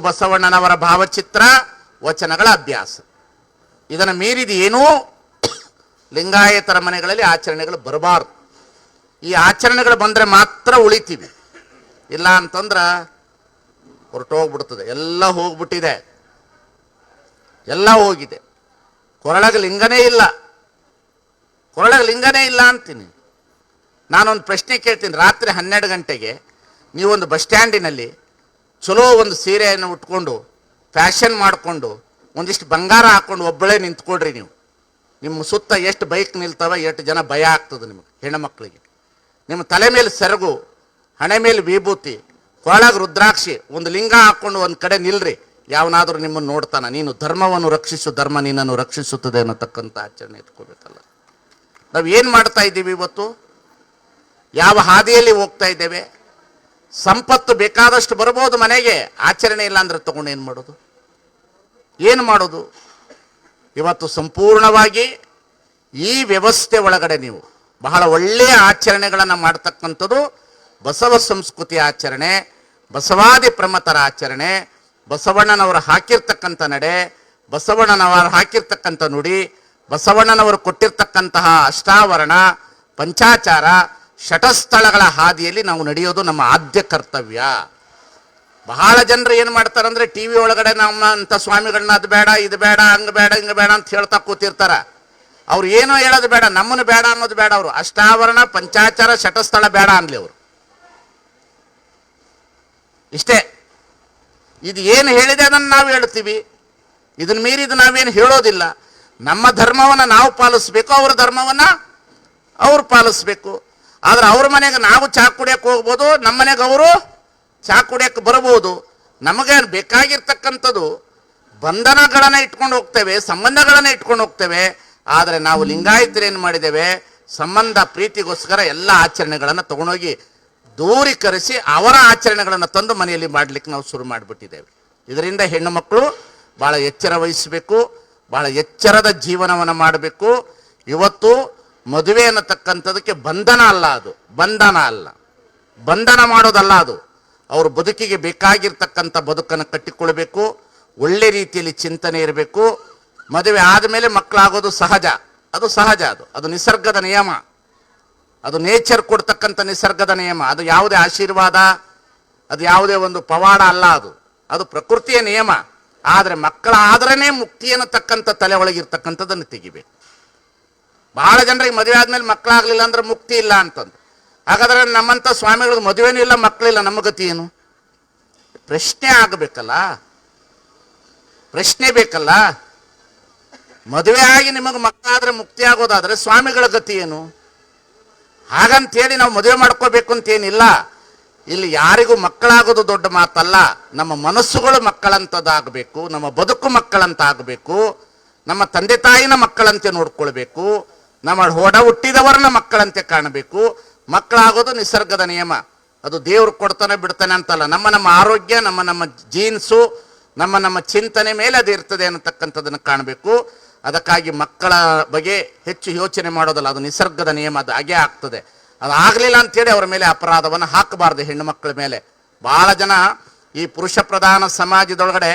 ಬಸವಣ್ಣನವರ ಭಾವಚಿತ್ರ, ವಚನಗಳ ಅಭ್ಯಾಸ. ಇದನ್ನು ಮೀರಿದ ಏನೂ ಲಿಂಗಾಯತರ ಮನೆಗಳಲ್ಲಿ ಆಚರಣೆಗಳು ಬರಬಾರ್ದು. ಈ ಆಚರಣೆಗಳು ಬಂದರೆ ಮಾತ್ರ ಉಳಿತೀವಿ. ಇಲ್ಲ ಅಂತಂದ್ರೆ ಹೊರಟೋಗ್ಬಿಡ್ತದೆ. ಎಲ್ಲ ಹೋಗ್ಬಿಟ್ಟಿದೆ. ಎಲ್ಲ ಹೋಗಿದೆ. ಕೊರಳಗೆ ಲಿಂಗನೇ ಇಲ್ಲ. ಕೊರಳಗೆ ಲಿಂಗನೇ ಇಲ್ಲ ಅಂತೀನಿ. ನಾನೊಂದು ಪ್ರಶ್ನೆ ಕೇಳ್ತೀನಿ. ರಾತ್ರಿ ಹನ್ನೆರಡು ಗಂಟೆಗೆ ನೀವೊಂದು ಬಸ್ ಸ್ಟ್ಯಾಂಡಿನಲ್ಲಿ ಚಲೋ ಒಂದು ಸೀರೆಯನ್ನು ಉಟ್ಕೊಂಡು, ಫ್ಯಾಷನ್ ಮಾಡಿಕೊಂಡು, ಒಂದಿಷ್ಟು ಬಂಗಾರ ಹಾಕ್ಕೊಂಡು ಒಬ್ಬಳೇ ನಿಂತ್ಕೊಡ್ರಿ ನೀವು. ನಿಮ್ಮ ಸುತ್ತ ಎಷ್ಟು ಬೈಕ್ ನಿಲ್ತವೆ ಎಷ್ಟು ಜನ ಭಯ ಆಗ್ತದೆ ನಿಮಗೆ ಹೆಣ್ಣುಮಕ್ಕಳಿಗೆ ನಿಮ್ಮ ತಲೆ ಮೇಲೆ ಸೆರಗು, ಹಣೆ ಮೇಲೆ ವಿಭೂತಿ, ಕೊಳಗೆ ರುದ್ರಾಕ್ಷಿ, ಒಂದು ಲಿಂಗ ಹಾಕ್ಕೊಂಡು ಒಂದು ಕಡೆ ನಿಲ್ರಿ, ಯಾವನಾದರೂ ನಿಮ್ಮನ್ನು ನೋಡ್ತಾನ. ನೀನು ಧರ್ಮವನ್ನು ರಕ್ಷಿಸು, ಧರ್ಮ ನಿನ್ನನ್ನು ರಕ್ಷಿಸುತ್ತದೆ ಅನ್ನತಕ್ಕಂಥ ಆಚರಣೆ ಇಟ್ಕೋಬೇಕಲ್ಲ. ನಾವು ಏನು ಮಾಡ್ತಾ ಇದ್ದೀವಿ ಇವತ್ತು? ಯಾವ ಹಾದಿಯಲ್ಲಿ ಹೋಗ್ತಾ ಇದ್ದೇವೆ? ಸಂಪತ್ತು ಬೇಕಾದಷ್ಟು ಬರ್ಬೋದು ಮನೆಗೆ. ಆಚರಣೆ ಇಲ್ಲ ಅಂದ್ರೆ ತಗೊಂಡು ಏನು ಮಾಡೋದು? ಏನು ಮಾಡೋದು? ಇವತ್ತು ಸಂಪೂರ್ಣವಾಗಿ ಈ ವ್ಯವಸ್ಥೆ ಒಳಗಡೆ ನೀವು. ಬಹಳ ಒಳ್ಳೆಯ ಆಚರಣೆಗಳನ್ನು ಮಾಡ್ತಕ್ಕಂಥದ್ದು ಬಸವ ಸಂಸ್ಕೃತಿ ಆಚರಣೆ, ಬಸವಾದಿ ಪ್ರಮತರ ಆಚರಣೆ, ಬಸವಣ್ಣನವರು ಹಾಕಿರ್ತಕ್ಕಂಥ ನಡೆ, ಬಸವಣ್ಣನವರು ಹಾಕಿರ್ತಕ್ಕಂಥ ನುಡಿ, ಬಸವಣ್ಣನವರು ಕೊಟ್ಟಿರ್ತಕ್ಕಂತಹ ಅಷ್ಟಾವರಣ, ಪಂಚಾಚಾರ ಶಟಸ್ಥಳಗಳ ಹಾದಿಯಲ್ಲಿ ನಾವು ನಡೆಯೋದು ನಮ್ಮ ಆದ್ಯ ಕರ್ತವ್ಯ. ಬಹಳ ಜನರು ಏನು ಮಾಡ್ತಾರಂದ್ರೆ ಟಿ ವಿ ಒಳಗಡೆ ನಮ್ಮ ಅಂತ ಸ್ವಾಮಿಗಳನ್ನ ಅದು ಬೇಡ, ಇದು ಬೇಡ, ಹಂಗೆ ಬೇಡ, ಹಿಂಗೆ ಬೇಡ ಅಂತ ಹೇಳ್ತಾ ಕೂತಿರ್ತಾರೆ. ಅವ್ರು ಏನೋ ಹೇಳೋದು ಬೇಡ, ನಮ್ಮನ್ನು ಬೇಡ ಅನ್ನೋದು ಬೇಡ ಅವರು. ಅಷ್ಟಾವರಣ, ಪಂಚಾಚಾರ ಶಟಸ್ಥಳ ಬೇಡ ಅನ್ಲಿ ಅವರು. ಇಷ್ಟೇ. ಇದು ಏನು ಹೇಳಿದೆ ಅದನ್ನು ನಾವು ಹೇಳ್ತೀವಿ. ಇದನ್ನ ಮೀರಿದು ನಾವೇನು ಹೇಳೋದಿಲ್ಲ. ನಮ್ಮ ಧರ್ಮವನ್ನು ನಾವು ಪಾಲಿಸ್ಬೇಕು, ಅವರ ಧರ್ಮವನ್ನು ಅವರು ಪಾಲಿಸ್ಬೇಕು. ಆದ್ರೆ ಅವ್ರ ಮನೆಗೆ ನಾವು ಚಾ ಕುಡಿಯಕ್ಕೆ ಹೋಗ್ಬೋದು, ನಮ್ಮ ಮನೆಗೆ ಅವರು ಚಾ ಕುಡಿಯಕ್ಕೆ ಬರ್ಬೋದು. ನಮಗೆ ಬೇಕಾಗಿರ್ತಕ್ಕಂಥದ್ದು ಬಂಧನಗಳನ್ನು ಇಟ್ಕೊಂಡು ಹೋಗ್ತೇವೆ, ಸಂಬಂಧಗಳನ್ನು ಇಟ್ಕೊಂಡು ಹೋಗ್ತೇವೆ. ಆದರೆ ನಾವು ಲಿಂಗಾಯತರು ಏನು ಮಾಡಿದ್ದೇವೆ? ಸಂಬಂಧ, ಪ್ರೀತಿಗೋಸ್ಕರ ಎಲ್ಲ ಆಚರಣೆಗಳನ್ನು ತಗೊಂಡೋಗಿ ದೂರೀಕರಿಸಿ ಅವರ ಆಚರಣೆಗಳನ್ನು ತಂದು ಮನೆಯಲ್ಲಿ ಮಾಡಲಿಕ್ಕೆ ನಾವು ಶುರು ಮಾಡಿಬಿಟ್ಟಿದ್ದೇವೆ. ಇದರಿಂದ ಹೆಣ್ಣು ಮಕ್ಕಳು ಭಾಳ ಎಚ್ಚರ ವಹಿಸಬೇಕು, ಭಾಳ ಎಚ್ಚರದ ಜೀವನವನ್ನು ಮಾಡಬೇಕು. ಇವತ್ತು ಮದುವೆ ಅನ್ನತಕ್ಕಂಥದಕ್ಕೆ ಬಂಧನ ಅಲ್ಲ ಅದು. ಬಂಧನ ಅಲ್ಲ. ಬಂಧನ ಮಾಡೋದಲ್ಲ ಅದು. ಅವ್ರ ಬದುಕಿಗೆ ಬೇಕಾಗಿರ್ತಕ್ಕಂಥ ಬದುಕನ್ನು ಕಟ್ಟಿಕೊಳ್ಬೇಕು. ಒಳ್ಳೆ ರೀತಿಯಲ್ಲಿ ಚಿಂತನೆ ಇರಬೇಕು. ಮದುವೆ ಆದಮೇಲೆ ಮಕ್ಕಳಾಗೋದು ಸಹಜ. ಅದು ಸಹಜ ಅದು. ಅದು ನಿಸರ್ಗದ ನಿಯಮ. ಅದು ನೇಚರ್ ಕೊಡ್ತಕ್ಕಂಥ ನಿಸರ್ಗದ ನಿಯಮ. ಅದು ಯಾವುದೇ ಆಶೀರ್ವಾದ, ಅದು ಯಾವುದೇ ಒಂದು ಪವಾಡ ಅಲ್ಲ ಅದು. ಅದು ಪ್ರಕೃತಿಯ ನಿಯಮ. ಆದರೆ ಮಕ್ಕಳಾದ್ರೇ ಮುಕ್ತಿ ಅನ್ನತಕ್ಕಂಥ ತಲೆ ಒಳಗಿರ್ತಕ್ಕಂಥದ್ದನ್ನು ತೆಗಿಬೇಕು. ಬಹಳ ಜನರಿಗೆ ಮದುವೆ ಆದ್ಮೇಲೆ ಮಕ್ಕಳಾಗ್ಲಿಲ್ಲ ಅಂದ್ರೆ ಮುಕ್ತಿ ಇಲ್ಲ ಅಂತಂದು. ಹಾಗಾದ್ರೆ ನಮ್ಮಂಥ ಸ್ವಾಮಿಗಳಿಗೆ ಮದುವೆನೂ ಇಲ್ಲ, ಮಕ್ಕಳಿಲ್ಲ, ನಮ್ಮ ಗತಿ ಏನು? ಪ್ರಶ್ನೆ ಆಗಬೇಕಲ್ಲ? ಪ್ರಶ್ನೆ ಬೇಕಲ್ಲ? ಮದುವೆ ಆಗಿ ನಿಮಗೆ ಮಕ್ಕಳಾದ್ರೆ ಮುಕ್ತಿ ಆಗೋದಾದ್ರೆ ಸ್ವಾಮಿಗಳ ಗತಿ ಏನು? ಹಾಗಂತೇಳಿ ನಾವು ಮದುವೆ ಮಾಡ್ಕೋಬೇಕು ಅಂತೇನಿಲ್ಲ. ಇಲ್ಲಿ ಯಾರಿಗೂ ಮಕ್ಕಳಾಗೋದು ದೊಡ್ಡ ಮಾತಲ್ಲ. ನಮ್ಮ ಮನಸ್ಸುಗಳು ಮಕ್ಕಳಂತದಾಗಬೇಕು ನಮ್ಮ ಬದುಕು ಮಕ್ಕಳಂತ ಆಗಬೇಕು ನಮ್ಮ ತಂದೆ ತಾಯಿನ ಮಕ್ಕಳಂತೆ ನೋಡ್ಕೊಳ್ಬೇಕು. ನಮ್ಮ ಹೊಡ ಹುಟ್ಟಿದವರನ್ನ ಮಕ್ಕಳಂತೆ ಕಾಣಬೇಕು. ಮಕ್ಕಳಾಗೋದು ನಿಸರ್ಗದ ನಿಯಮ. ಅದು ದೇವ್ರು ಕೊಡ್ತಾನೆ ಬಿಡ್ತಾನೆ ಅಂತಲ್ಲ. ನಮ್ಮ ನಮ್ಮ ಆರೋಗ್ಯ, ನಮ್ಮ ನಮ್ಮ ಜೀನ್ಸು ನಮ್ಮ ನಮ್ಮ ಚಿಂತನೆ ಮೇಲೆ ಅದು ಇರ್ತದೆ ಅನ್ನತಕ್ಕಂಥದ್ದನ್ನು ಕಾಣಬೇಕು. ಅದಕ್ಕಾಗಿ ಮಕ್ಕಳ ಬಗ್ಗೆ ಹೆಚ್ಚು ಯೋಚನೆ ಮಾಡೋದಲ್ಲ, ಅದು ನಿಸರ್ಗದ ನಿಯಮ, ಅದು ಹಾಗೆ ಆಗ್ತದೆ. ಅದು ಆಗಲಿಲ್ಲ ಅಂತೇಳಿ ಅವರ ಮೇಲೆ ಅಪರಾಧವನ್ನು ಹಾಕಬಾರ್ದು ಹೆಣ್ಣು ಮಕ್ಕಳ ಮೇಲೆ. ಭಾಳ ಜನ ಈ ಪುರುಷ ಪ್ರಧಾನ ಸಮಾಜದೊಳಗಡೆ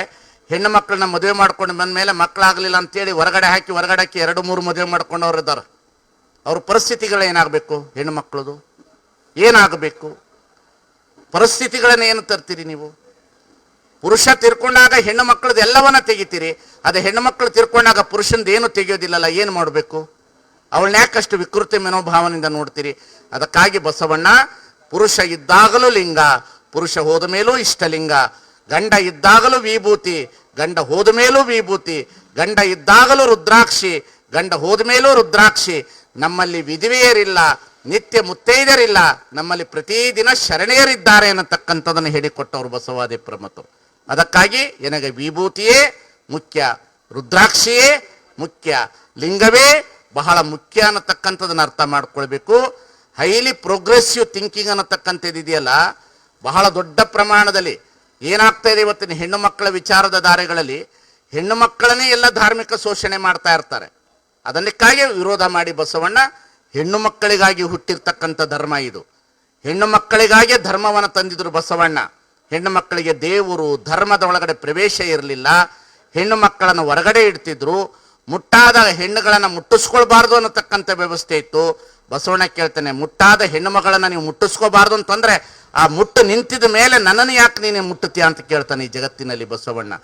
ಹೆಣ್ಣು ಮಕ್ಕಳನ್ನ ಮದುವೆ ಮಾಡ್ಕೊಂಡು ಬಂದ ಮೇಲೆ ಮಕ್ಕಳಾಗಲಿಲ್ಲ ಅಂತೇಳಿ ಹೊರಗಡೆ ಹಾಕಿ ಹೊರಗಡೆ ಹಾಕಿ ಎರಡು ಮೂರು ಮದುವೆ ಮಾಡ್ಕೊಂಡವ್ರು ಇದ್ದಾರೆ ಅವ್ರ ಪರಿಸ್ಥಿತಿಗಳು ಏನಾಗಬೇಕು ಹೆಣ್ಣು ಮಕ್ಕಳದು ಏನಾಗಬೇಕು? ಪರಿಸ್ಥಿತಿಗಳನ್ನು ಏನು ತರ್ತೀರಿ ನೀವು? ಪುರುಷ ತಿರ್ಕೊಂಡಾಗ ಹೆಣ್ಣು ಮಕ್ಕಳದ್ದು ಎಲ್ಲವನ್ನ ತೆಗಿತೀರಿ. ಅದೇ ಹೆಣ್ಣು ಮಕ್ಕಳು ತಿರ್ಕೊಂಡಾಗ ಪುರುಷಂದು ಏನು ತೆಗೆಯೋದಿಲ್ಲಲ್ಲ, ಏನು ಮಾಡಬೇಕು? ಅವಳನ್ನ ಯಾಕಷ್ಟು ವಿಕೃತಿ ಮನೋಭಾವನೆಯಿಂದ ನೋಡ್ತೀರಿ? ಅದಕ್ಕಾಗಿ ಬಸವಣ್ಣ, ಪುರುಷ ಇದ್ದಾಗಲೂ ಲಿಂಗ, ಪುರುಷ ಹೋದ ಮೇಲೂ ಇಷ್ಟಲಿಂಗ, ಗಂಡ ಇದ್ದಾಗಲೂ ವಿಭೂತಿ, ಗಂಡ ಹೋದ ಮೇಲೂ ವಿಭೂತಿ, ಗಂಡ ಇದ್ದಾಗಲೂ ರುದ್ರಾಕ್ಷಿ, ಗಂಡ ಹೋದ ಮೇಲೂ ರುದ್ರಾಕ್ಷಿ ನಮ್ಮಲ್ಲಿ ವಿಧವೆಯರಿಲ್ಲ, ನಿತ್ಯ ಮುತ್ತೈದರಿಲ್ಲ ನಮ್ಮಲ್ಲಿ ಪ್ರತಿದಿನ ಶರಣೆಯರಿದ್ದಾರೆ ಅನ್ನತಕ್ಕಂಥದ್ದನ್ನು ಹೇಳಿಕೊಟ್ಟವರು ಬಸವಾದಿ ಪ್ರಮತರು ಅದಕ್ಕಾಗಿ ನನಗೆ ವಿಭೂತಿಯೇ, ಮುಖ್ಯ ರುದ್ರಾಕ್ಷಿಯೇ, ಮುಖ್ಯ ಲಿಂಗವೇ ಬಹಳ ಮುಖ್ಯ ಅನ್ನತಕ್ಕಂಥದ್ದನ್ನು ಅರ್ಥ ಮಾಡ್ಕೊಳ್ಬೇಕು. ಹೈಲಿ ಪ್ರೋಗ್ರೆಸಿವ್ ಥಿಂಕಿಂಗ್ ಅನ್ನತಕ್ಕಂಥದ್ದು ಇದೆಯಲ್ಲ, ಬಹಳ ದೊಡ್ಡ ಪ್ರಮಾಣದಲ್ಲಿ ಏನಾಗ್ತಾ ಇದೆ ಇವತ್ತಿನ ಹೆಣ್ಣು ಮಕ್ಕಳ ವಿಚಾರದ ದಾರೆಗಳಲ್ಲಿ, ಹೆಣ್ಣು ಮಕ್ಕಳನ್ನೇ ಎಲ್ಲ ಧಾರ್ಮಿಕ ಶೋಷಣೆ ಮಾಡ್ತಾ ಇರ್ತಾರೆ. ಅದಕ್ಕಾಗಿ ವಿರೋಧ ಮಾಡಿ ಬಸವಣ್ಣ, ಹೆಣ್ಣು ಮಕ್ಕಳಿಗಾಗಿ ಹುಟ್ಟಿರ್ತಕ್ಕಂಥ ಧರ್ಮ ಇದು. ಹೆಣ್ಣು ಮಕ್ಕಳಿಗಾಗಿ ಧರ್ಮವನ್ನು ತಂದಿದ್ರು ಬಸವಣ್ಣ. ಹೆಣ್ಣು ಮಕ್ಕಳಿಗೆ ದೇವರು ಧರ್ಮದ ಒಳಗಡೆ ಪ್ರವೇಶ ಇರಲಿಲ್ಲ. ಹೆಣ್ಣು ಮಕ್ಕಳನ್ನು ಹೊರಗಡೆ ಇಡ್ತಿದ್ರು. ಮುಟ್ಟಾದ ಹೆಣ್ಣುಗಳನ್ನು ಮುಟ್ಟಿಸ್ಕೊಳ್ಬಾರ್ದು ಅನ್ನತಕ್ಕಂಥ ವ್ಯವಸ್ಥೆ ಇತ್ತು. ಬಸವಣ್ಣ ಕೇಳ್ತಾನೆ, ಮುಟ್ಟಾದ ಹೆಣ್ಣು ಮಗಳನ್ನು ನೀವು ಮುಟ್ಟಿಸ್ಕೋಬಾರ್ದು ಅಂತಂದ್ರೆ, ಆ ಮುಟ್ಟು ನಿಂತಿದ ಮೇಲೆ ನನ್ನನ್ನು ಯಾಕೆ ನೀನು ಮುಟ್ಟುತ್ತೀಯ? ಅಂತ ಕೇಳ್ತಾನೆ ಈ ಜಗತ್ತಿನಲ್ಲಿ ಬಸವಣ್ಣ.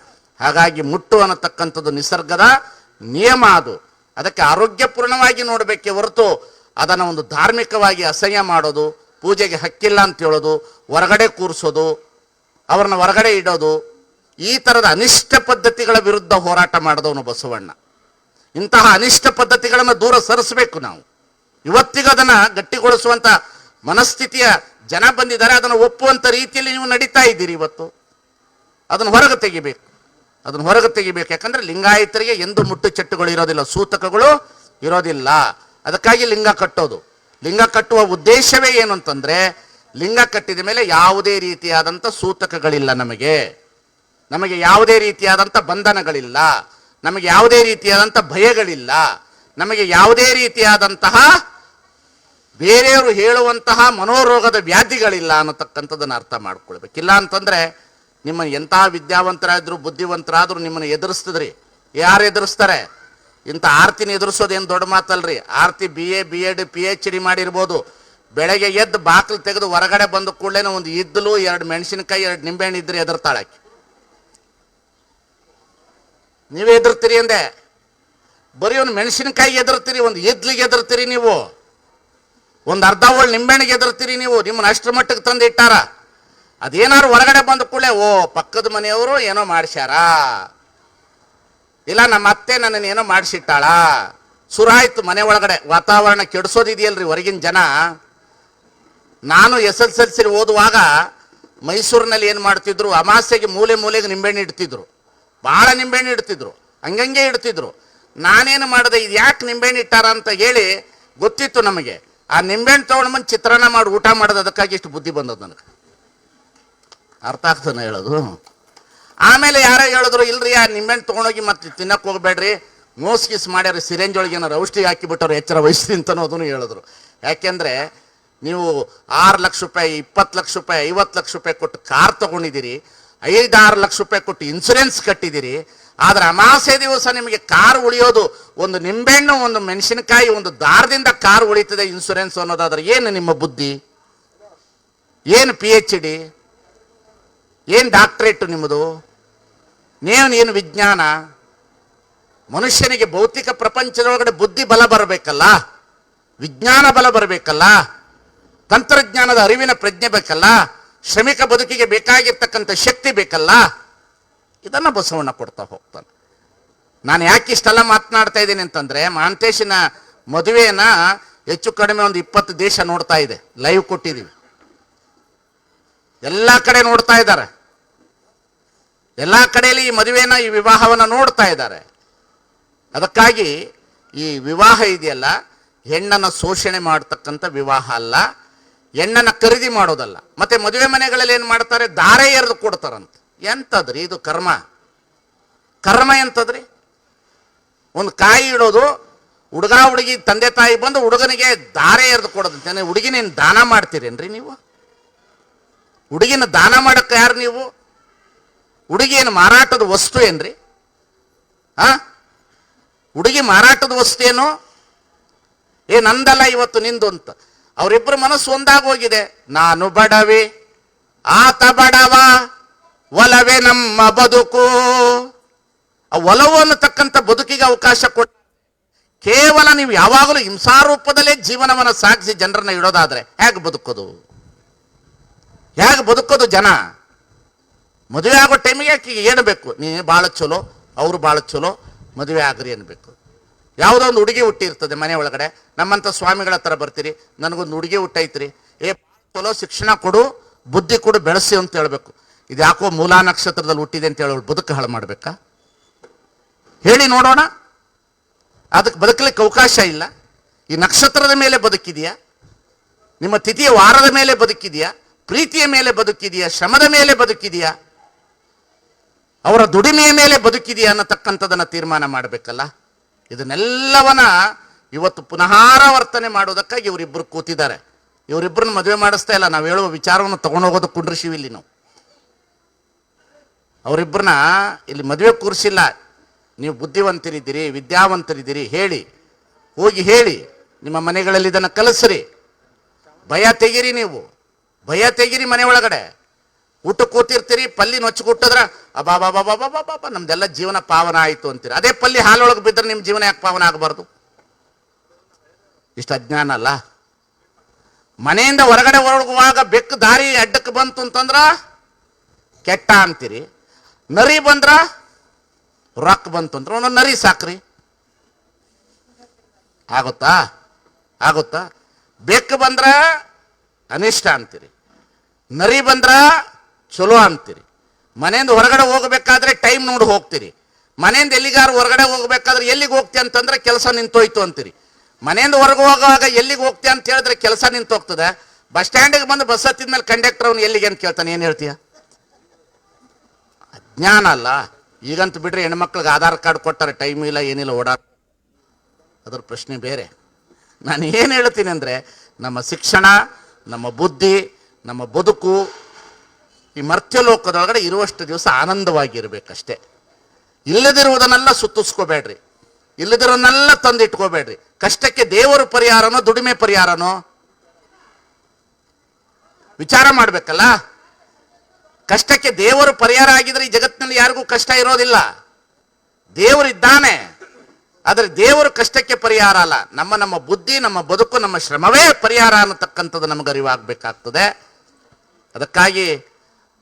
ಹಾಗಾಗಿ ಮುಟ್ಟು ಅನ್ನತಕ್ಕಂಥದ್ದು ನಿಸರ್ಗದ ನಿಯಮ ಅದು. ಅದಕ್ಕೆ ಆರೋಗ್ಯಪೂರ್ಣವಾಗಿ ನೋಡಬೇಕೆ ಹೊರತು ಅದನ್ನು ಒಂದು ಧಾರ್ಮಿಕವಾಗಿ ಅಸಹ್ಯ ಮಾಡೋದು, ಪೂಜೆಗೆ ಹಕ್ಕಿಲ್ಲ ಅಂತ ಹೇಳೋದು, ಹೊರಗಡೆ ಕೂರಿಸೋದು, ಅವ್ರನ್ನ ಹೊರಗಡೆ ಇಡೋದು, ಈ ಥರದ ಅನಿಷ್ಟ ಪದ್ಧತಿಗಳ ವಿರುದ್ಧ ಹೋರಾಟ ಮಾಡಿದವನು ಬಸವಣ್ಣ. ಇಂತಹ ಅನಿಷ್ಟ ಪದ್ಧತಿಗಳನ್ನು ದೂರ ಸರಿಸಬೇಕು ನಾವು. ಇವತ್ತಿಗೂ ಅದನ್ನು ಗಟ್ಟಿಗೊಳಿಸುವಂಥ ಮನಸ್ಥಿತಿಯ ಜನ ಬಂದಿದ್ದಾರೆ, ಅದನ್ನು ಒಪ್ಪುವಂಥ ರೀತಿಯಲ್ಲಿ ನೀವು ನಡೀತಾ ಇದ್ದೀರಿ ಇವತ್ತು. ಅದನ್ನು ಹೊರಗೆ ತೆಗಿಬೇಕು. ಅದನ್ನು ಹೊರಗೆ ತೆಗಿಬೇಕು. ಯಾಕಂದ್ರೆ ಲಿಂಗಾಯತರಿಗೆ ಎಂದು ಮುಟ್ಟು ಚಟ್ಟುಗಳು ಇರೋದಿಲ್ಲ, ಸೂತಕಗಳು ಇರೋದಿಲ್ಲ. ಅದಕ್ಕಾಗಿ ಲಿಂಗ ಕಟ್ಟೋದು. ಲಿಂಗ ಕಟ್ಟುವ ಉದ್ದೇಶವೇ ಏನು ಅಂತಂದ್ರೆ, ಲಿಂಗ ಕಟ್ಟಿದ ಮೇಲೆ ಯಾವುದೇ ರೀತಿಯಾದಂಥ ಸೂತಕಗಳಿಲ್ಲ ನಮಗೆ. ನಮಗೆ ಯಾವುದೇ ರೀತಿಯಾದಂಥ ಬಂಧನಗಳಿಲ್ಲ. ನಮಗೆ ಯಾವುದೇ ರೀತಿಯಾದಂಥ ಭಯಗಳಿಲ್ಲ. ನಮಗೆ ಯಾವುದೇ ರೀತಿಯಾದಂತಹ ಬೇರೆಯವರು ಹೇಳುವಂತಹ ಮನೋರೋಗದ ವ್ಯಾಧಿಗಳಿಲ್ಲ ಅನ್ನತಕ್ಕಂಥದ್ದನ್ನು ಅರ್ಥ ಮಾಡ್ಕೊಳ್ಬೇಕಿಲ್ಲ ಅಂತಂದ್ರೆ ನಿಮ್ಮನ್ನು ಎಂಥ ವಿದ್ಯಾವಂತರಾದರೂ, ಬುದ್ಧಿವಂತರಾದರೂ ನಿಮ್ಮನ್ನು ಎದುರಿಸ್ತದ್ರಿ. ಯಾರು ಎದುರಿಸ್ತಾರೆ? ಇಂಥ ಆರ್ತಿನ ಎದುರಿಸೋದೇನು ದೊಡ್ಡ ಮಾತಲ್ರಿ. Arti B A B Ed P H D ಮಾಡಿರ್ಬೋದು. ಬೆಳಗ್ಗೆ ಎದ್ದು ಬಾಕ್ಲು ತೆಗೆದು ಹೊರಗಡೆ ಬಂದ ಕೂಡಲೇ ಒಂದು ಇದ್ದಲು ಎರಡು ಮೆಣಸಿನಕಾಯಿ, ಎರಡು ನಿಂಬೆಹಣ್ಣು ಇದ್ರೆ ಎದುರ್ತಾಳಕ್ಕೆ ನೀವೇ ಎದುರ್ತೀರಿ ಅಂದೆ? ಬರೀ ಒಂದು ಮೆಣಸಿನಕಾಯಿ ಎದುರ್ತೀರಿ ಒಂದು ಇದ್ಲಿಗೆ ಎದುರ್ತೀರಿ ನೀವು? ಒಂದು ಅರ್ಧ ಒಳ್ಳೆ ನಿಂಬೆಹಣ್ಣಿಗೆ ಎದುರ್ತೀರಿ ನೀವು? ನಿಮ್ಮನ್ನ ಅಷ್ಟರ ಮಟ್ಟಕ್ಕೆ ತಂದು ಇಟ್ಟಾರ ಅದೇನಾದ್ರು ಹೊರಗಡೆ ಬಂದ ಕೂಡಲೇ, ಓ, ಪಕ್ಕದ ಮನೆಯವರು ಏನೋ ಮಾಡಿಸ್ಯಾರ. ಇಲ್ಲ, ನಮ್ಮ ಅತ್ತೆ ನನ್ನನ್ನು ಏನೋ ಮಾಡಿಸಿಟ್ಟಾಳ. ಸುರಾಯ್ತು ಮನೆ ಒಳಗಡೆ. ವಾತಾವರಣ ಕೆಡಿಸೋದಿದೆಯಲ್ರಿ ಹೊರಗಿನ ಜನ. ನಾನು ಎಸ್ ಎಲ್ ಎಲ್ ಸಿ ಓದುವಾಗ ಮೈಸೂರಿನಲ್ಲಿ ಏನು ಮಾಡ್ತಿದ್ರು ಅಮಾಸೆಗೆ ಮೂಲೆ ಮೂಲೆಗೆ ನಿಂಬೆಹಣ್ಣು ಇಡ್ತಿದ್ರು. ಭಾಳ ನಿಂಬೆಹಣ್ಣು ಇಡ್ತಿದ್ರು. ಹಂಗಂಗೆ ಇಡ್ತಿದ್ರು. ನಾನೇನು ಮಾಡಿದೆ, ಇದು ಯಾಕೆ ನಿಂಬೆಹಣ್ಣು ಇಟ್ಟಾರ ಅಂತ ಹೇಳಿ ಗೊತ್ತಿತ್ತು ನಮಗೆ. ಆ ನಿಂಬೆಹಣ್ಣು ತೊಗೊಂಡು ಬಂದು ಚಿತ್ರಾನ್ನ ಮಾಡಿ ಊಟ ಮಾಡೋದು, ಅದಕ್ಕಾಗಿ ಇಷ್ಟು ಬುದ್ಧಿ ಬಂದದ್ದು ನನಗೆ. ಅರ್ಥ ಆಗ್ತಾನೆ ಹೇಳೋದು. ಆಮೇಲೆ ಯಾರೋ ಹೇಳಿದ್ರು, ಇಲ್ರಿ ಆ ನಿಂಬೆಹಣ್ಣು ತೊಗೊಂಡೋಗಿ ಮತ್ತೆ ತಿನ್ನಕ್ಕೆ ಹೋಗಬೇಡ್ರಿ. ಮೋಸ್ ಗಿಸ್ ಮಾಡ್ಯಾರ ಸಿರೇಂಜ್ ಒಳಗೆ ಏನಾರು ಔಷಧಿ ಹಾಕಿಬಿಟ್ಟವ್ರು, ಎಚ್ಚರ ವಹಿಸ್ತೀನಿ ಅಂತನೋದನ್ನು ಹೇಳಿದ್ರು. ಯಾಕೆಂದ್ರೆ, ನೀವು ಆರು ಲಕ್ಷ ರೂಪಾಯಿ, ಇಪ್ಪತ್ತು ಲಕ್ಷ ರೂಪಾಯಿ, ಐವತ್ತು ಲಕ್ಷ ರೂಪಾಯಿ ಕೊಟ್ಟು ಕಾರ್ ತಗೊಂಡಿದ್ದೀರಿ, ಐದಾರು ಲಕ್ಷ ರೂಪಾಯಿ ಕೊಟ್ಟು ಇನ್ಸೂರೆನ್ಸ್ ಕಟ್ಟಿದ್ದೀರಿ, ಆದ್ರೆ ಅಮಾಸೆ ದಿವಸ ನಿಮಗೆ ಕಾರ್ ಉಳಿಯೋದು, ಒಂದು ನಿಂಬೆಹಣ್ಣು, ಒಂದು ಮೆಣಸಿನಕಾಯಿ, ಒಂದು ದಾರದಿಂದ ಕಾರ್ ಉಳಿತದೆ ಇನ್ಸೂರೆನ್ಸ್ ಅನ್ನೋದಾದ್ರೆ ಏನು ನಿಮ್ಮ ಬುದ್ಧಿ? ಏನು ಪಿ ಎಚ್ ಡಿ ಏನು ಡಾಕ್ಟ್ರೇಟು ನಿಮ್ಮದು? ನೀವು ಏನು ವಿಜ್ಞಾನ? ಮನುಷ್ಯನಿಗೆ ಭೌತಿಕ ಪ್ರಪಂಚದೊಳಗಡೆ ಬುದ್ಧಿ ಬಲ ಬರಬೇಕಲ್ಲ? ವಿಜ್ಞಾನ ಬಲ ಬರಬೇಕಲ್ಲ? ತಂತ್ರಜ್ಞಾನದ ಅರಿವಿನ ಪ್ರಜ್ಞೆ ಬೇಕಲ್ಲ? ಶ್ರಮಿಕ ಬದುಕಿಗೆ ಬೇಕಾಗಿರ್ತಕ್ಕಂಥ ಶಕ್ತಿ ಬೇಕಲ್ಲ? ಇದನ್ನು ಬಸವಣ್ಣ ಕೊಡ್ತಾ ಹೋಗ್ತಾನೆ. ನಾನು ಯಾಕೆ ಇಷ್ಟೆಲ್ಲ ಮಾತನಾಡ್ತಾ ಇದ್ದೀನಿ ಅಂತಂದರೆ, ಮಾಂತೇಶಿನ ಮದುವೆಯನ್ನ ಹೆಚ್ಚು ಕಡಿಮೆ ಒಂದು ಇಪ್ಪತ್ತು ದೇಶ ನೋಡ್ತಾ ಇದೆ. ಲೈವ್ ಕೊಟ್ಟಿದ್ದೀವಿ ಎಲ್ಲ ಕಡೆ ನೋಡ್ತಾ ಇದ್ದಾರೆ. ಎಲ್ಲ ಕಡೆಯಲ್ಲಿ ಈ ಮದುವೆನ ಈ ವಿವಾಹವನ್ನು ನೋಡ್ತಾ ಇದ್ದಾರೆ. ಅದಕ್ಕಾಗಿ ಈ ವಿವಾಹ ಇದೆಯಲ್ಲ, ಹೆಣ್ಣನ್ನು ಶೋಷಣೆ ಮಾಡ್ತಕ್ಕಂಥ ವಿವಾಹ ಅಲ್ಲ, ಹೆಣ್ಣನ್ನು ಖರೀದಿ ಮಾಡೋದಲ್ಲ. ಮತ್ತೆ ಮದುವೆ ಮನೆಗಳಲ್ಲಿ ಏನು ಮಾಡ್ತಾರೆ? ದಾರೆ ಎರೆದು ಕೊಡ್ತಾರಂತೆ. ಎಂಥದ್ರಿ ಇದು ಕರ್ಮ? ಕರ್ಮ ಎಂಥದ್ರಿ ಒಂದು ಕಾಯಿ ಇಡೋದು, ಹುಡುಗ ಹುಡುಗಿ ತಂದೆ ತಾಯಿ ಬಂದು ಹುಡುಗನಿಗೆ ದಾರೆ ಎರೆದು ಕೊಡೋದಂತೆ. ಹುಡುಗಿನೇನು ದಾನ ಮಾಡ್ತೀರೇನ್ರಿ ನೀವು? ಹುಡುಗಿನ ದಾನ ಮಾಡಕ್ಕೆ ಯಾರು ನೀವು? ಹುಡುಗಿ ಏನು ಮಾರಾಟದ ವಸ್ತು ಏನ್ರಿ? ಆ? ಹುಡುಗಿ ಮಾರಾಟದ ವಸ್ತು ಏನು? ಏ, ನಂದಲ್ಲ ಇವತ್ತು ನಿಂದು ಅಂತ. ಅವರಿಬ್ಬರ ಮನಸ್ಸು ಒಂದಾಗೋಗಿದೆ. ನಾನು ಬಡವಿ, ಆತ ಬಡವ, ಒಲವೇ ನಮ್ಮ ಬದುಕು. ಆ ಒಲವು ಅನ್ನತಕ್ಕಂಥ ಬದುಕಿಗೆ ಅವಕಾಶ ಕೊಟ್ಟು ಕೇವಲ ನೀವು ಯಾವಾಗಲೂ ಹಿಂಸಾರೂಪದಲ್ಲೇ ಜೀವನವನ್ನು ಸಾಗಿಸಿ ಜನರನ್ನ ಇಡೋದಾದ್ರೆ ಹೇಗೆ ಬದುಕೋದು? ಹೇಗೆ ಬದುಕೋದು ಜನ? ಮದುವೆ ಆಗೋ ಟೈಮಿಗೆ ಆಕೆಗೆ ಏನು ಬೇಕು? ನೀ ಭಾಳ ಚಲೋ, ಅವರು ಭಾಳ ಚಲೋ, ಮದುವೆ ಆಗ್ರಿ ಅನ್ಬೇಕು. ಯಾವುದೋ ಒಂದು ಹುಡುಗಿ ಹುಟ್ಟಿರ್ತದೆ ಮನೆ ಒಳಗಡೆ. ನಮ್ಮಂಥ ಸ್ವಾಮಿಗಳ ಹತ್ರ ಬರ್ತೀರಿ. ನನಗೊಂದು ಹುಡುಗಿ ಹುಟ್ಟೈತ್ರಿ ಏ, ಚಲೋ ಶಿಕ್ಷಣ ಕೊಡು, ಬುದ್ಧಿ ಕೊಡು, ಬೆಳೆಸಿ ಅಂತ ಹೇಳಬೇಕು. ಇದು ಯಾಕೋ ಮೂಲಾ ನಕ್ಷತ್ರದಲ್ಲಿ ಹುಟ್ಟಿದೆ ಅಂತ ಹೇಳೋಳು ಬದುಕು ಹಾಳು ಮಾಡಬೇಕಾ? ಹೇಳಿ ನೋಡೋಣ. ಅದಕ್ಕೆ ಬದುಕಲಿಕ್ಕೆ ಅವಕಾಶ ಇಲ್ಲ. ಈ ನಕ್ಷತ್ರದ ಮೇಲೆ ಬದುಕಿದೆಯಾ? ನಿಮ್ಮ ತಿಥಿಯ ವಾರದ ಮೇಲೆ ಬದುಕಿದೆಯಾ? ಪ್ರೀತಿಯ ಮೇಲೆ ಬದುಕಿದೆಯಾ? ಶ್ರಮದ ಮೇಲೆ ಬದುಕಿದೆಯಾ? ಅವರ ದುಡಿಮೆಯ ಮೇಲೆ ಬದುಕಿದೆಯಾ ಅನ್ನತಕ್ಕಂಥದನ್ನ ತೀರ್ಮಾನ ಮಾಡಬೇಕಲ್ಲ? ಇದನ್ನೆಲ್ಲವನ್ನ ಇವತ್ತು ಪುನರಾವರ್ತನೆ ಮಾಡೋದಕ್ಕಾಗಿ ಇವರಿಬ್ಬರು ಕೂತಿದ್ದಾರೆ. ಇವರಿಬ್ಬರನ್ನ ಮದುವೆ ಮಾಡಿಸ್ತಾ ಇಲ್ಲ. ನಾವು ಹೇಳುವ ವಿಚಾರವನ್ನು ತಗೊಂಡೋಗೋದು ಕುಂಡ್ರಿಸಿವಿ ಇಲ್ಲಿ ನಾವು. ಅವರಿಬ್ಬರನ್ನ ಇಲ್ಲಿ ಮದುವೆ ಕೂರಿಸಿಲ್ಲ. ನೀವು ಬುದ್ಧಿವಂತರಿದ್ದೀರಿ, ವಿದ್ಯಾವಂತರಿದ್ದೀರಿ, ಹೇಳಿ. ಹೋಗಿ ಹೇಳಿ. ನಿಮ್ಮ ಮನೆಗಳಲ್ಲಿ ಇದನ್ನು ಕಲಿಸ್ರಿ. ಭಯ ತೆಗೀರಿ ನೀವು. ಭಯ ತೆಗೀರಿ ಮನೆ ಒಳಗಡೆ. ಊಟ ಕೂತಿರ್ತೀರಿ, ಪಲ್ಲಿ ನೊಚ್ಚು ಕೊಟ್ಟಿದ್ರ ಬಾಬಾ ನಮ್ದೆಲ್ಲ ಜೀವನ ಪಾವನ ಆಯಿತು ಅಂತೀರಿ. ಅದೇ ಪಲ್ಲಿ ಹಾಲೊಳಗೆ ಬಿದ್ದರೆ ನಿಮ್ಮ ಜೀವನ ಯಾಕೆ ಪಾವನ ಆಗಬಾರ್ದು? ಇಷ್ಟು ಅಜ್ಞಾನ ಅಲ್ಲ. ಮನೆಯಿಂದ ಹೊರಗಡೆ ಹೊರಗುವಾಗ ಬೆಕ್ಕು ದಾರಿ ಅಡ್ಡಕ್ಕೆ ಬಂತು ಅಂತಂದ್ರ, ಕೆಟ್ಟ ಅಂತೀರಿ. ನರಿ ಬಂದ್ರ, ರೊಕ್ಕ ಬಂತು ಅಂದ್ರೆ, ಒಂದೊಂದು ನರಿ ಸಾಕ್ರಿ. ಆಗುತ್ತಾ? ಆಗುತ್ತಾ? ಬೆಕ್ಕು ಬಂದ್ರ ಅನಿಷ್ಟ ಅಂತೀರಿ. ನರಿ ಬಂದ್ರ ಚಲೋ ಅಂತೀರಿ. ಮನೆಯಿಂದ ಹೊರಗಡೆ ಹೋಗಬೇಕಾದ್ರೆ ಟೈಮ್ ನೋಡಿ ಹೋಗ್ತೀರಿ. ಮನೆಯಿಂದ ಎಲ್ಲಿಗಾರು ಹೊರಗಡೆ ಹೋಗಬೇಕಾದ್ರೆ ಎಲ್ಲಿಗೆ ಹೋಗ್ತೀಯ ಅಂತಂದ್ರೆ ಕೆಲಸ ನಿಂತೋಯ್ತು ಅಂತೀರಿ. ಮನೆಯಿಂದ ಹೊರಗೆ ಹೋಗುವಾಗ ಎಲ್ಲಿಗೆ ಹೋಗ್ತೀಯ ಅಂತ ಹೇಳಿದ್ರೆ ಕೆಲಸ ನಿಂತು ಹೋಗ್ತದೆ ಬಸ್ ಸ್ಟ್ಯಾಂಡಿಗೆ ಬಂದು ಬಸ್ ಹತ್ತಿದ ಮೇಲೆ ಕಂಡಕ್ಟರ್ ಅವ್ನು ಎಲ್ಲಿಗೆ ಅಂತ ಕೇಳ್ತಾನೆ, ಏನು ಹೇಳ್ತೀಯ? ಅಜ್ಞಾನ ಅಲ್ಲ. ಈಗಂತೂ ಬಿಡ್ರಿ ಹೆಣ್ಮಕ್ಳಿಗೆ ಆಧಾರ್ ಕಾರ್ಡ್ ಕೊಟ್ಟಾರೆ ಟೈಮ್ ಇಲ್ಲ, ಏನಿಲ್ಲ, ಓಡಾಡ ಅದ್ರ ಪ್ರಶ್ನೆ ಬೇರೆ. ನಾನು ಏನು ಹೇಳ್ತೀನಿ ಅಂದರೆ, ನಮ್ಮ ಶಿಕ್ಷಣ, ನಮ್ಮ ಬುದ್ಧಿ, ನಮ್ಮ ಬದುಕು ಈ ಮರ್ತ್ಯಲೋಕದೊಳಗಡೆ ಇರುವಷ್ಟು ದಿವಸ ಆನಂದವಾಗಿರ್ಬೇಕಷ್ಟೇ. ಇಲ್ಲದಿರುವುದನ್ನೆಲ್ಲ ಸುತ್ತಿಸ್ಕೋಬೇಡ್ರಿ. ಇಲ್ಲದಿರೋನ್ನೆಲ್ಲ ತಂದು ಇಟ್ಕೋಬೇಡ್ರಿ ಕಷ್ಟಕ್ಕೆ ದೇವರು ಪರಿಹಾರನೋ, ದುಡಿಮೆ ಪರಿಹಾರನೋ? ವಿಚಾರ ಮಾಡಬೇಕಲ್ಲ? ಕಷ್ಟಕ್ಕೆ ದೇವರು ಪರಿಹಾರ ಆಗಿದ್ರೆ ಈ ಜಗತ್ತಿನಲ್ಲಿ ಯಾರಿಗೂ ಕಷ್ಟ ಇರೋದಿಲ್ಲ. ದೇವರಿದ್ದಾನೆ ಆದರೆ ದೇವರು ಕಷ್ಟಕ್ಕೆ ಪರಿಹಾರ ಅಲ್ಲ. ನಮ್ಮ ನಮ್ಮ ಬುದ್ಧಿ, ನಮ್ಮ ಬದುಕು, ನಮ್ಮ ಶ್ರಮವೇ ಪರಿಹಾರ ಅನ್ನತಕ್ಕಂಥದ್ದು ನಮಗೆ ಅರಿವಾಗಬೇಕಾಗ್ತದೆ. ಅದಕ್ಕಾಗಿ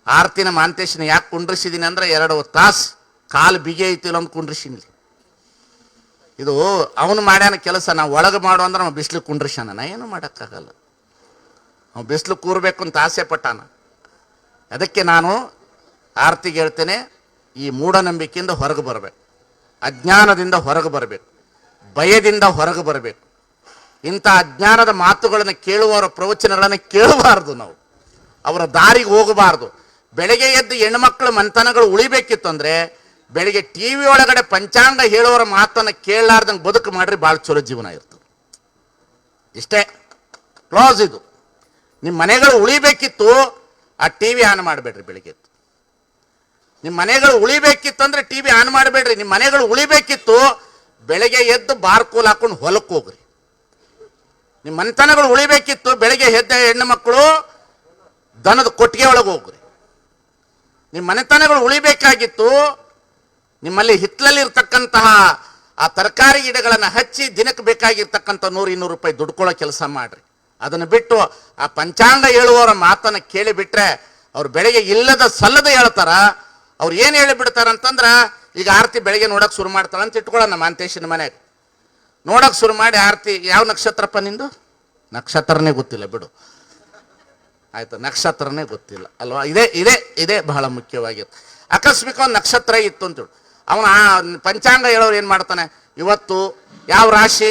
ಆರ್ತಿನ ಮಾಂತೇಶನ ಯಾಕೆ ಕುಂಡ್ರಿಸಿದ್ದೀನಿ ಅಂದ್ರೆ ಎರಡು ತಾಸು ಕಾಲು ಬಿಗಿ ಐತಿಲ್ಲ ಅಂತ ಕುಂಡ್ರಿಸಿನಿ ಇದು ಅವನು ಮಾಡ್ಯಾನ ಕೆಲಸ, ನಾವು ಒಳಗೆ ಮಾಡು ಅಂದ್ರೆ ನಾವು ಬಿಸಿಲು ಕುಂಡ್ರಿಸ್ಯಾನ. ನಾ ಏನು ಮಾಡೋಕ್ಕಾಗಲ್ಲ. ಅವ್ನು ಬಿಸಿಲು ಕೂರ್ಬೇಕು ಅಂತ ಆಸೆ ಪಟ್ಟಾನ. ಅದಕ್ಕೆ ನಾನು ಆರ್ತಿಗೆ ಹೇಳ್ತೇನೆ, ಈ ಮೂಢನಂಬಿಕೆಯಿಂದ ಹೊರಗೆ ಬರಬೇಕು. ಅಜ್ಞಾನದಿಂದ ಹೊರಗೆ ಬರಬೇಕು. ಭಯದಿಂದ ಹೊರಗೆ ಬರಬೇಕು. ಇಂಥ ಅಜ್ಞಾನದ ಮಾತುಗಳನ್ನು ಕೇಳುವವರ ಪ್ರವಚನಗಳನ್ನು ಕೇಳಬಾರ್ದು ನಾವು. ಅವರ ದಾರಿಗೆ ಹೋಗಬಾರ್ದು. ಬೆಳಗ್ಗೆ ಎದ್ದು ಹೆಣ್ಮಕ್ಳ ಮಂಥನಗಳು ಉಳಿಬೇಕಿತ್ತು ಅಂದ್ರೆ ಬೆಳಿಗ್ಗೆ ಟಿ ವಿ ಒಳಗಡೆ ಪಂಚಾಂಗ ಹೇಳೋರ ಮಾತನ್ನು ಕೇಳಲಾರ್ದಂಗೆ ಬದುಕು ಮಾಡ್ರಿ ಭಾಳ ಚಲೋ ಜೀವನ ಇರ್ತದೆ. ಇಷ್ಟೇ. ಕ್ಲೋಸ್ ಇದು. ನಿಮ್ಮ ಮನೆಗಳು ಉಳಿಬೇಕಿತ್ತು, ಆ ಟಿ ವಿ ಆನ್ ಮಾಡಬೇಡ್ರಿ ಬೆಳಿಗ್ಗೆ ನಿಮ್ಮ ಮನೆಗಳು ಉಳಿಬೇಕಿತ್ತು ಅಂದ್ರೆ ಟಿ ವಿ ಆನ್ ಮಾಡಬೇಡ್ರಿ. ನಿಮ್ಮ ಮನೆಗಳು ಉಳಿಬೇಕಿತ್ತು, ಬೆಳಗ್ಗೆ ಎದ್ದು ಬಾರ್ಕೂಲ್ ಹಾಕೊಂಡು ಹೊಲಕ್ಕೆ ಹೋಗ್ರಿ. ನಿಮ್ಮ ಮನೆತನಗಳು ಉಳಿಬೇಕಿತ್ತು, ಬೆಳಗ್ಗೆ ಎದ್ದ ಹೆಣ್ಣು ಮಕ್ಕಳು ದನದ ಕೊಟ್ಟಿಗೆ ಒಳಗೆ ಹೋಗ್ರಿ. ನಿಮ್ಮ ಮನೆತನಗಳು ಉಳಿಬೇಕಾಗಿತ್ತು, ನಿಮ್ಮಲ್ಲಿ ಹಿತ್ತಲಲ್ಲಿ ಇರ್ತಕ್ಕಂತಹ ಆ ತರಕಾರಿ ಗಿಡಗಳನ್ನು ಹಚ್ಚಿ ದಿನಕ್ಕೆ ಬೇಕಾಗಿರ್ತಕ್ಕಂಥ ನೂರು ಇನ್ನೂರು ರೂಪಾಯಿ ದುಡ್ಕೊಳ್ಳೋ ಕೆಲಸ ಮಾಡ್ರಿ. ಅದನ್ನು ಬಿಟ್ಟು ಆ ಪಂಚಾಂಗ ಹೇಳುವವರ ಮಾತನ್ನು ಕೇಳಿಬಿಟ್ರೆ ಅವ್ರು ಬೆಳಗ್ಗೆ ಇಲ್ಲದ ಸಲ್ಲದ ಹೇಳ್ತಾರ. ಅವ್ರು ಏನು ಹೇಳಿಬಿಡ್ತಾರ ಅಂತಂದ್ರೆ, ಈಗ ಆರತಿ ಬೆಳಗ್ಗೆ ನೋಡೋಕೆ ಶುರು ಮಾಡ್ತಾಳೆ ಅಂತ ಇಟ್ಕೊಳ್ಳೋಣ ಮಾಂತೇಶನ ಮನೆಗೆ. ನೋಡೋಕೆ ಶುರು ಮಾಡಿ ಆರತಿ, ಯಾವ ನಕ್ಷತ್ರಪ್ಪ ನಿಂದು? ನಕ್ಷತ್ರನೇ ಗೊತ್ತಿಲ್ಲ ಬಿಡು. ಆಯ್ತು. ನಕ್ಷತ್ರನೇ ಗೊತ್ತಿಲ್ಲ. ಅಲ್ವಾ? ಇದೇ ಇದೇ ಇದೇ ಬಹಳ ಮುಖ್ಯವಾಗಿತ್ತು. ಆಕಸ್ಮಿಕ ಒಂದು ನಕ್ಷತ್ರ ಇತ್ತು ಅಂತೇಳಿ ಅವನು ಆ ಪಂಚಾಂಗ ಹೇಳೋರು ಏನು ಮಾಡ್ತಾನೆ? ಇವತ್ತು ಯಾವ ರಾಶಿ?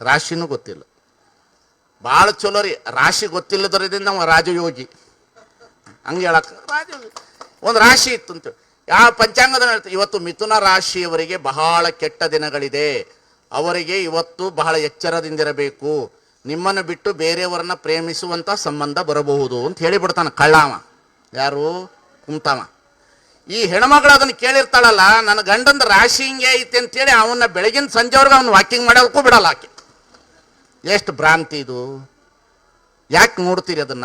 ರಾಶಿನೂ ಗೊತ್ತಿಲ್ಲ. ಭಾಳ ಚಲೋ ರೀ. ರಾಶಿ ಗೊತ್ತಿಲ್ಲದರಿಂದ ಅವ ರಾಜಯೋಗಿ. ಹಂಗೆ ಹೇಳಕ್ ರಾಜಯೋಗಿ ಒಂದು ರಾಶಿ ಇತ್ತು ಅಂತೇಳಿ ಯಾವ ಪಂಚಾಂಗದ ಇವತ್ತು ಮಿಥುನ ರಾಶಿಯವರಿಗೆ ಬಹಳ ಕೆಟ್ಟ ದಿನಗಳಿದೆ. ಅವರಿಗೆ ಇವತ್ತು ಬಹಳ ಎಚ್ಚರದಿಂದಿರಬೇಕು ನಿಮ್ಮನ್ನು ಬಿಟ್ಟು ಬೇರೆಯವರನ್ನ ಪ್ರೇಮಿಸುವಂತ ಸಂಬಂಧ ಬರಬಹುದು ಅಂತ ಹೇಳಿಬಿಡ್ತಾನೆ ಕಳ್ಳಾವ. ಯಾರು? ಕುಂತಾಮ ಈ ಹೆಣ್ಮಗಳು ಅದನ್ನು ಕೇಳಿರ್ತಾಳಲ್ಲ, ನನ್ನ ಗಂಡನ ರಾಶಿ ಹಿಂಗೆ ಐತೆ ಅಂತೇಳಿ ಅವನ್ನ ಬೆಳಗಿನ ಸಂಜೆವರೆಗೆ ಅವ್ನು ವಾಕಿಂಗ್ ಮಾಡೋದಕ್ಕೂ ಬಿಡಲ್ಲ ಆಕೆ. ಎಷ್ಟು ಭ್ರಾಂತಿ ಇದು. ಯಾಕೆ ನೋಡ್ತೀರಿ ಅದನ್ನ?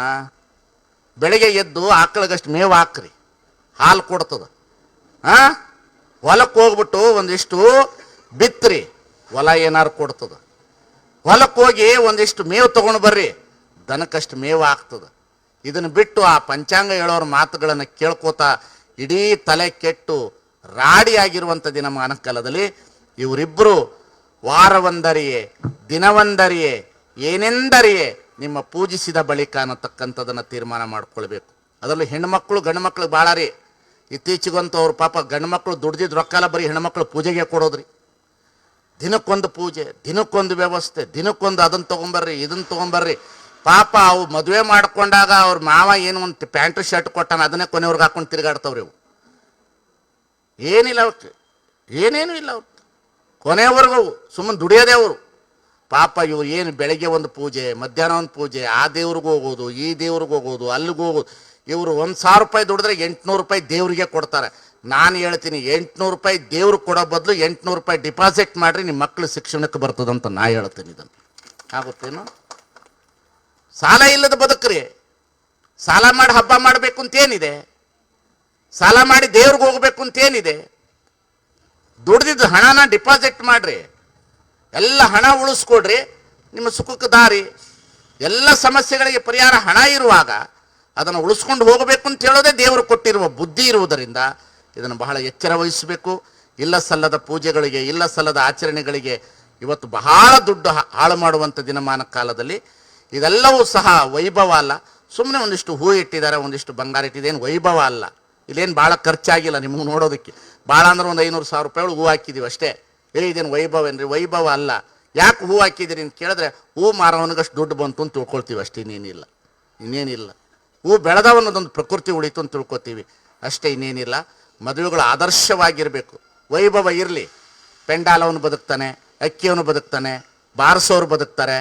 ಬೆಳಗ್ಗೆ ಎದ್ದು ಆಕಳಿಗಷ್ಟು ಮೇವು ಹಾಕ್ರಿ. ಹಾಲು ಕೊಡ್ತದೆ. ಹಾಂ ಹೊಲಕ್ಕೆ ಹೋಗ್ಬಿಟ್ಟು ಒಂದಿಷ್ಟು ಬಿತ್ರಿ. ಹೊಲ ಏನಾರು ಕೊಡ್ತದ. ಹೊಲಕ್ಕೆ ಹೋಗಿ ಒಂದಿಷ್ಟು ಮೇವು ತಗೊಂಡು ಬರ್ರಿ. ದನಕ್ಕಷ್ಟು ಮೇವು ಆಗ್ತದೆ. ಇದನ್ನು ಬಿಟ್ಟು ಆ ಪಂಚಾಂಗ ಹೇಳೋರ ಮಾತುಗಳನ್ನು ಕೇಳ್ಕೋತಾ ಇಡೀ ತಲೆ ಕೆಟ್ಟು ರಾಡಿ ದಿನ ಮಾನಕಾಲದಲ್ಲಿ ಇವರಿಬ್ಬರು ವಾರವೊಂದರಿಯೇ, ದಿನವೊಂದರಿಯೇ, ಏನೆಂದರಿಯೇ ನಿಮ್ಮ ಪೂಜಿಸಿದ ಬಳಿಕ ಅನ್ನತಕ್ಕಂಥದ್ದನ್ನು ತೀರ್ಮಾನ ಮಾಡ್ಕೊಳ್ಬೇಕು. ಅದರಲ್ಲಿ ಹೆಣ್ಮಕ್ಳು ಗಂಡು ಮಕ್ಳು ಭಾಳ ರೀ ಇತ್ತೀಚೆಗಂತೂ ಅವ್ರ ಪಾಪ ಗಂಡು ಮಕ್ಕಳು ದುಡ್ದಿದ್ದು ರೊಕ್ಕ ಎಲ್ಲ ಬರೀ ಹೆಣ್ಮಕ್ಳು ಪೂಜೆಗೆ ಕೊಡೋದ್ರಿ. ದಿನಕ್ಕೊಂದು ಪೂಜೆ, ದಿನಕ್ಕೊಂದು ವ್ಯವಸ್ಥೆ, ದಿನಕ್ಕೊಂದು ಅದನ್ನು ತೊಗೊಂಬರ್ರಿ ಇದನ್ನ ತೊಗೊಂಬರ್ರಿ. ಪಾಪ ಅವು ಮದುವೆ ಮಾಡ್ಕೊಂಡಾಗ ಅವ್ರ ಮಾವ ಏನು ಒಂದು ಪ್ಯಾಂಟು, ಶರ್ಟ್ ಕೊಟ್ಟಾನ, ಅದನ್ನೇ ಕೊನೆಯವ್ರಿಗೆ ಹಾಕೊಂಡು ತಿರುಗಾಡ್ತವ್ರಿ ಇವು ಏನಿಲ್ಲ ಅವಕ್ಕೆ ಏನೇನು ಇಲ್ಲ ಅವ್ರು ಕೊನೆಯವರೆಗೂ ಸುಮ್ಮನೆ ದುಡಿಯೋದೇ ಅವರು. ಪಾಪ ಇವ್ರು ಏನು ಬೆಳಗ್ಗೆ ಒಂದು ಪೂಜೆ, ಮಧ್ಯಾಹ್ನ ಒಂದು ಪೂಜೆ, ಆ ದೇವ್ರಿಗೆ ಹೋಗೋದು, ಈ ದೇವ್ರಿಗೆ ಹೋಗೋದು, ಅಲ್ಲಿಗೆ ಹೋಗೋದು. ಇವರು ಒಂದು ಸಾವಿರ ರೂಪಾಯಿ ದುಡಿದ್ರೆ ಎಂಟುನೂರು ರೂಪಾಯಿ ದೇವರಿಗೆ ಕೊಡ್ತಾರೆ. ನಾನು ಹೇಳ್ತೀನಿ, ಎಂಟುನೂರು ರೂಪಾಯಿ ದೇವ್ರಿಗೆ ಕೊಡೋ ಬದಲು ಎಂಟುನೂರು ರೂಪಾಯಿ ಡಿಪಾಸಿಟ್ ಮಾಡಿರಿ ನಿಮ್ಮ ಮಕ್ಕಳು ಶಿಕ್ಷಣಕ್ಕೆ ಬರ್ತದಂತ ನಾ ಹೇಳ್ತೀನಿ ಇದನ್ನು. ಆಗುತ್ತೇನು? ಸಾಲ ಇಲ್ಲದ ಬದುಕ್ರಿ. ಸಾಲ ಮಾಡಿ ಹಬ್ಬ ಮಾಡಬೇಕು ಅಂತ ಏನಿದೆ ಸಾಲ ಮಾಡಿ ದೇವ್ರಿಗೆ ಹೋಗಬೇಕು ಅಂತ ಏನಿದೆ ದುಡ್ದಿದ್ದ ಹಣನ ಡಿಪಾಸಿಟ್ ಮಾಡ್ರಿ. ಎಲ್ಲ ಹಣ ಉಳಿಸ್ಕೊಡ್ರಿ, ನಿಮ್ಮ ಸುಖಕ್ಕೆ ದಾರಿ. ಎಲ್ಲ ಸಮಸ್ಯೆಗಳಿಗೆ ಪರಿಹಾರ ಹಣ ಇರುವಾಗ ಅದನ್ನು ಉಳಿಸ್ಕೊಂಡು ಹೋಗಬೇಕು ಅಂತ ಹೇಳೋದೇ ದೇವರು ಕೊಟ್ಟಿರುವ ಬುದ್ಧಿ ಇರುವುದರಿಂದ ಇದನ್ನು ಬಹಳ ಎಚ್ಚರ ವಹಿಸಬೇಕು. ಇಲ್ಲ ಸಲ್ಲದ ಪೂಜೆಗಳಿಗೆ, ಇಲ್ಲ ಸಲ್ಲದ ಆಚರಣೆಗಳಿಗೆ ಇವತ್ತು ಬಹಳ ದುಡ್ಡು ಹಾಳು ಮಾಡುವಂಥ ದಿನಮಾನ ಕಾಲದಲ್ಲಿ ಇದೆಲ್ಲವೂ ಸಹ ವೈಭವ ಅಲ್ಲ. ಸುಮ್ಮನೆ ಒಂದಿಷ್ಟು ಹೂ ಇಟ್ಟಿದ್ದಾರೆ, ಒಂದಿಷ್ಟು ಬಂಗಾರ ಇಟ್ಟಿದೆ ವೈಭವ ಅಲ್ಲ. ಇಲ್ಲೇನು ಭಾಳ ಖರ್ಚಾಗಿಲ್ಲ ನಿಮಗೆ ನೋಡೋದಕ್ಕೆ. ಭಾಳ ಅಂದ್ರೆ ಒಂದು ಐನೂರು ಸಾವಿರ ರೂಪಾಯಿ ಹೂ ಹಾಕಿದ್ದೀವಿ ಅಷ್ಟೇ. ಏ, ಇದೇನು ವೈಭವ ಏನ್ರಿ? ವೈಭವ ಅಲ್ಲ. ಯಾಕೆ ಹೂ ಹಾಕಿದ್ದೀರಿ ಅಂತ ಕೇಳಿದ್ರೆ, ಹೂ ಮಾರವನಿಗಷ್ಟು ದುಡ್ಡು ಬಂತು ಅಂತ ತಿಳ್ಕೊಳ್ತೀವಿ ಅಷ್ಟೇ, ಇನ್ನೇನಿಲ್ಲ. ಇನ್ನೇನಿಲ್ಲ. ಹೂ ಬೆಳೆದವನ್ನದೊಂದು ಪ್ರಕೃತಿ ಉಳಿತು ಅಂತ ತಿಳ್ಕೊತೀವಿ. ಅಷ್ಟೇ, ಇನ್ನೇನಿಲ್ಲ. ಮದುವೆಗಳು ಆದರ್ಶವಾಗಿರಬೇಕು. ವೈಭವ ಇರಲಿ. ಪೆಂಡಾಲವನು ಬದುಕ್ತಾನೆ, ಅಕ್ಕಿಯವನು ಬದುಕ್ತಾನೆ, ಬಾರಿಸೋರು ಬದುಕ್ತಾರೆ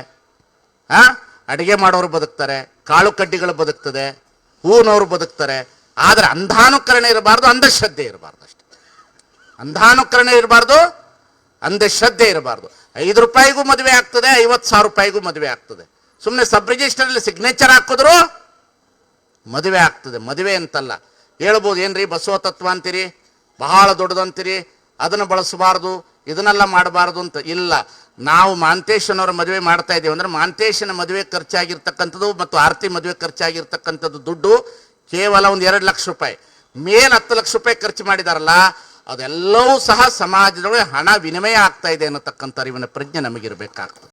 ಹಾಂ ಅಡುಗೆ ಮಾಡೋರು ಬದುಕ್ತಾರೆ, ಕಾಳು ಕಡ್ಡಿಗಳು ಬದುಕ್ತದೆ ಹೂನವರು ಬದುಕ್ತಾರೆ. ಆದರೆ ಅಂಧಾನುಕರಣೆ ಇರಬಾರ್ದು, ಅಂಧಶ್ರದ್ಧೆ ಇರಬಾರ್ದು ಅಷ್ಟೆ. ಅಂಧಾನುಕರಣೆ ಇರಬಾರ್ದು, ಅಂಧಶ್ರದ್ಧೆ ಇರಬಾರ್ದು. ಐದು ರೂಪಾಯಿಗೂ ಮದುವೆ ಆಗ್ತದೆ, ಐವತ್ತು ಸಾವಿರ ರೂಪಾಯಿಗೂ ಮದುವೆ ಆಗ್ತದೆ. ಸುಮ್ಮನೆ ಸಬ್ ರಿಜಿಸ್ಟರಲ್ಲಿ ಸಿಗ್ನೇಚರ್ ಹಾಕಿದ್ರು ಮದುವೆ ಆಗ್ತದೆ. ಮದುವೆ ಅಂತಲ್ಲ. ಹೇಳ್ಬೋದು ಏನ್ರಿ ಬಸವ ತತ್ವ ಅಂತೀರಿ? ಬಹಳ ದೊಡ್ಡದಂತೀರಿ? ಅದನ್ನು ಬಳಸಬಾರ್ದು, ಇದನ್ನೆಲ್ಲ ಮಾಡಬಾರ್ದು ಅಂತ ಇಲ್ಲ. ನಾವು ಮಾಂತೇಶನವರ ಮದುವೆ ಮಾಡ್ತಾ ಇದ್ದೀವಿ. ಅಂದ್ರೆ ಮಾಂತೇಶನ ಮದುವೆ ಖರ್ಚಾಗಿರ್ತಕ್ಕಂಥದ್ದು ಮತ್ತು ಆರತಿ ಮದುವೆ ಖರ್ಚಾಗಿರ್ತಕ್ಕಂಥದ್ದು ದುಡ್ಡು ಕೇವಲ ಒಂದು ಎರಡು ಲಕ್ಷ ರೂಪಾಯಿ. ಮೇನ್ ಹತ್ತು ಲಕ್ಷ ರೂಪಾಯಿ ಖರ್ಚು ಮಾಡಿದಾರಲ್ಲ, ಅದೆಲ್ಲವೂ ಸಹ ಸಮಾಜದೊಳಗೆ ಹಣ ವಿನಿಮಯ ಆಗ್ತಾ ಇದೆ ಅನ್ನತಕ್ಕಂಥ ಅರಿವಿನ ಪ್ರಜ್ಞೆ ನಮಗಿರಬೇಕಾಗ್ತದೆ.